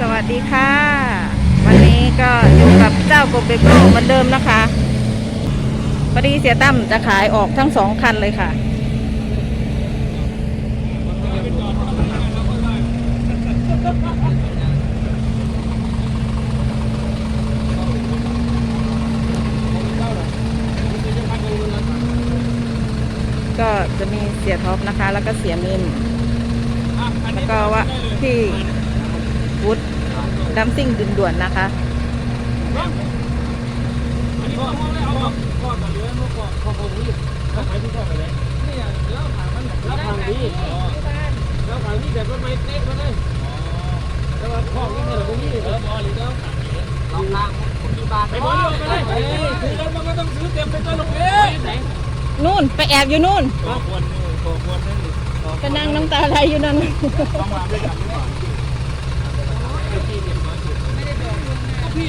สวัสดีค่ะ วันนี้ก็อยู่กับเจ้าโกเบโกเหมือนเดิมนะคะพอดีเสียตั้มจะขายออกทั้งสองคันเลยค่ะ ก็จะมีเสียท็อปนะคะ แล้วก็เสียมินแล้วก็ว่าพี่ วุฒดัมซิ่งด่วนนะคะแล้วทางนี้แล้วทางนี้แต่ก็ไม่เต๊ะก็ได้แล้วว่าพ่อนี่เนี่ยเราไม่มีเออบอลหรือแล้วลองทางคุณมีบาทไปบอลไปเลยถือแล้วมันก็ต้องซื้อเต็มไปตัวลงเอ๊ะนู่นไปแอบอยู่นู่นขอควรขอควรนั่นไปนั่งน้ำตาไหลอยู่นั่น ต้องมาด้วยกันหรือเปล่า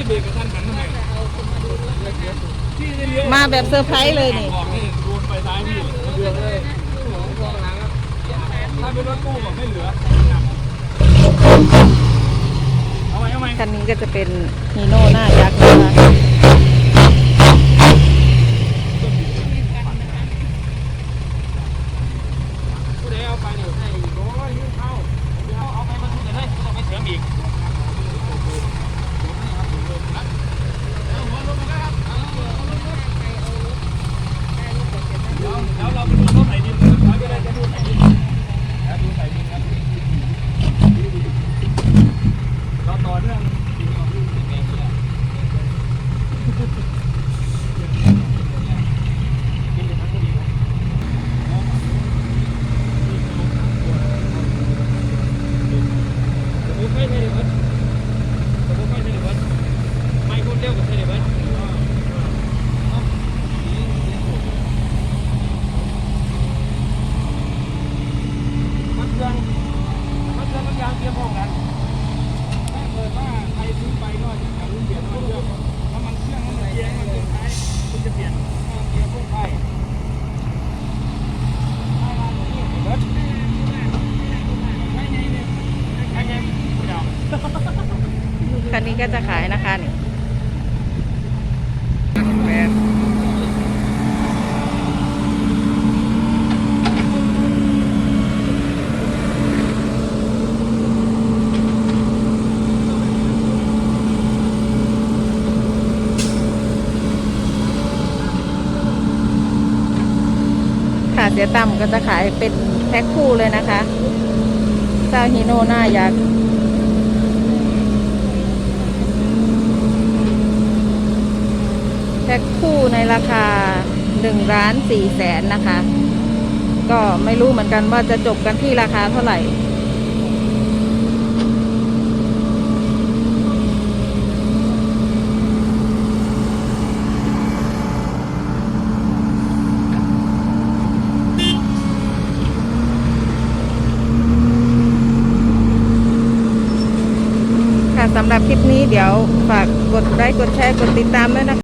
พี่เบรกกับท่านกันทำไมพี่เลี้ยวมาแบบเซอร์ไพรส์เลยนี่ออกนี่รูนไปซ้ายพี่เดือดเลยถ้าเป็นรถตู้แบบไม่เหลือเอาไว้เอาไว้คันนี้ก็จะเป็นฮีโน่หน้ายักษ์นะคะ ผู้ใดเอาไปเนี่ยให้โอ้ยยื่นเข้าเอาเอาไปมาทุนเลยต้องไปเสริมอีกแล้วเราไปดูรถไหนดินเราจะได้จะดูไหนดินแล้วดูไหนดินครับเราต่อเนื่องผมไม่ใช่เลยเบิร์ดผมไม่ใช่เลยเบิร์ดไม่คนเดียวกับใช่เลยเบิร์ด มันเครื่องมันเครื่องมันยางเตรียมพร้อมกันถ้าเกิดว่าใคร ซื้อไปก็จะการรุ่นเปลี่ยนน้ำมันเครื่องน้ำมันเครื่องน้ำมันเกียร์น้ำมันเครื่องท้ายคุณจะเปลี่ยนน้ำมันเกียร์พวกไทยคันนี้ก็จะขายนะคะนี่ แปด ค่ะ เสียตั้มก็จะขายเป็นแพ็คคู่เลยนะคะ เจ้าฮิโนหน้ายักษ์แพ็คคู่ในราคา1ล้าน4แสนนะคะ ก็ไม่รู้เหมือนกันว่าจะจบกันที่ราคาเท่าไหร่ สำหรับคลิปนี้เดี๋ยวฝากกดไลค์กดแชร์กดติดตามด้วยนะคะ